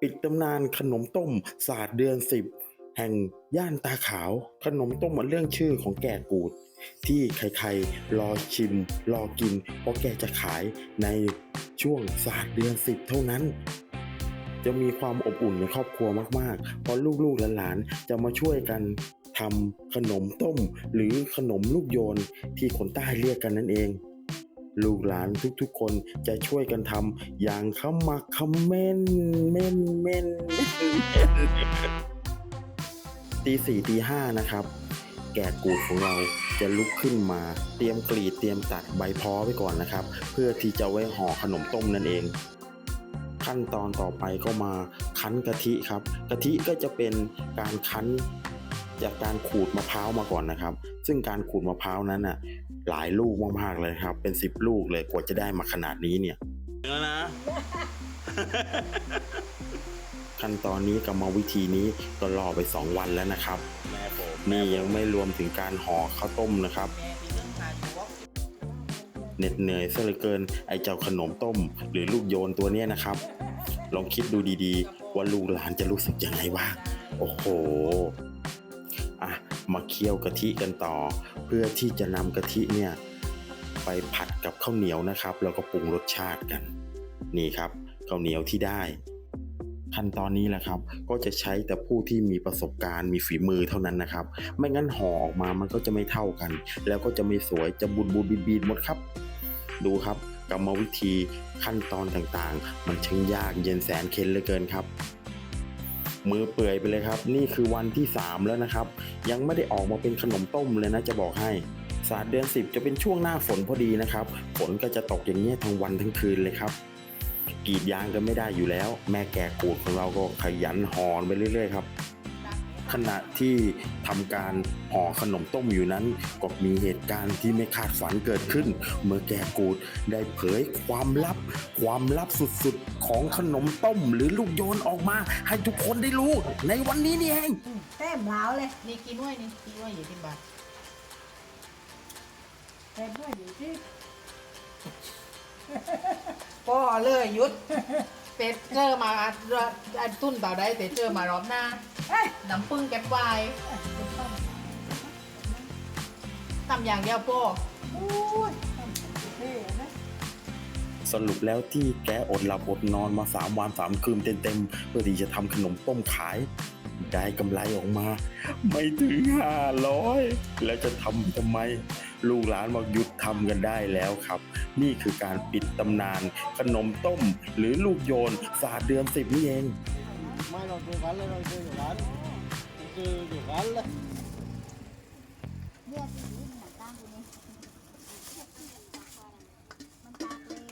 ปิดตำนานขนมต้มศาสตร์เดือนสิบแห่งย่านตาขาว ขนมต้มมันเรื่องชื่อของแก่กูด ที่ใครๆ รอชิม รอกิน เพราะแกจะขายในช่วงศาสตร์เดือนสิบเท่านั้น จะมีความอบอุ่นในครอบครัวมากๆ เพราะลูกๆหลานๆจะมาช่วยกันทำขนมต้ม หรือขนมลูกโยนที่คนใต้เรียกกันนั่นเอง ลูกหลานทุกๆคนจะช่วยกันทำอย่างขมักขม้นเม่นเม่นเม่นเม่นตีสี่ตีห้านะครับ แก่กูดของเราจะลุกขึ้นมา เตรียมกรีดเตรียมตัดใบพอไว้ก่อนนะครับ เพื่อที่จะไว้ห่อขนมต้มนั่นเอง ขั้นตอนต่อไปก็มาคั้นกะทิครับ กะทิก็จะเป็นการคั้นจากการขูดมะพร้าวมาก่อนนะครับ ซึ่งการขูดมะพร้าวนั้นน่ะ หลายลูกมากๆเลยครับ เป็นสิบลูกเลยกว่าจะได้มาขนาดนี้เนี่ยแล้วนะขั้นตอนนี้กรรมวิธีนี้ก็รอไปสองวันแล้วนะครับแม่ผมนี่ยังไม่รวมถึงการห่อข้าวต้มนะครับแม่ที่เรื่องทานวอกเหน็ดเหนื่อยซะเหลือเกินไอ้เจ้าขนมต้ม หรือลูกโยนตัวเนี้ยนะครับ ลองคิดดูดีๆ ว่าลูกหลานจะรู้สึกยังไงบ้างโอ้โหอะ มาเคี่ยวกะทิกันต่อ เพื่อที่จะนำกะทิเนี่ยไปผัดกับข้าวเหนียวนะครับ แล้วก็ปรุงรสชาติกัน นี่ครับข้าวเหนียวที่ได้ ขั้นตอนนี้แหละครับ ก็จะใช้แต่ผู้ที่มีประสบการณ์มีฝีมือเท่านั้นนะครับ ไม่งั้นห่อออกมามันก็จะไม่เท่ากัน แล้วก็จะไม่สวยจะบูดบูดบีดบีดหมดครับ ดูครับกรรมวิธีขั้นตอนต่างๆ มันช่างยากเย็นแสนเข็นเหลือเกินครับ มือเปื่อยไปเลยครับ นี่คือวันที่ 3 แล้วนะครับ ยังไม่ได้ออกมาเป็นขนมต้มเลยนะจะบอกให้ศาสตร์เดือน 10 จะเป็นช่วงหน้าฝนพอดีนะครับ ฝนก็จะตกอย่างนี้ยทั้งวันทั้งคืนเลยครับกรีดยางกันไม่ได้อยู่แล้ว แม่แก่กูดของเราก็ขยันหอนไปเรื่อยๆครับ ขณะที่ทำการห่อขนมต้มอยู่นั้น ก็มีเหตุการณ์ที่ไม่คาดฝันเกิดขึ้น เมื่อแกกูดได้เผยความลับ ความลับสุดๆ ของขนมต้มหรือลูกโยนออกมา ให้ทุกคนได้รู้ ในวันนี้นี่เองแต้มเหลาวเลย นี่กี่หน่วยนี่กี่หน่วยอยู่ที่บ้านแต้มด้วยอยู่ที่พ่อเลยหยุด เป็ดเจอมาอันตุ้นเต่าได้แต่เจอมารอบหน้าเอ้ยน้ำปึ้งแก็บไว้เป็นต้นทำอย่างเดียวพ่อโอ้ยต้นเท่นะสรุปแล้วที่แกอดหลับอดนอนมา3วัน3คืนเต็มๆเพื่อที่จะทำขนมต้มขาย ได้กำไรออกมา ไม่ถึง500แล้วจะทำทำไม ลูกหลานบอกหยุดทำกันได้แล้วครับ นี่คือการปิดตำนาน ขนมต้ม หรือลูกโยนศาสตร์เดือนสิบนี่เอง ไม่เราดูกันเลยเราดูอยู่ร้านดูออยู่ร้านเลย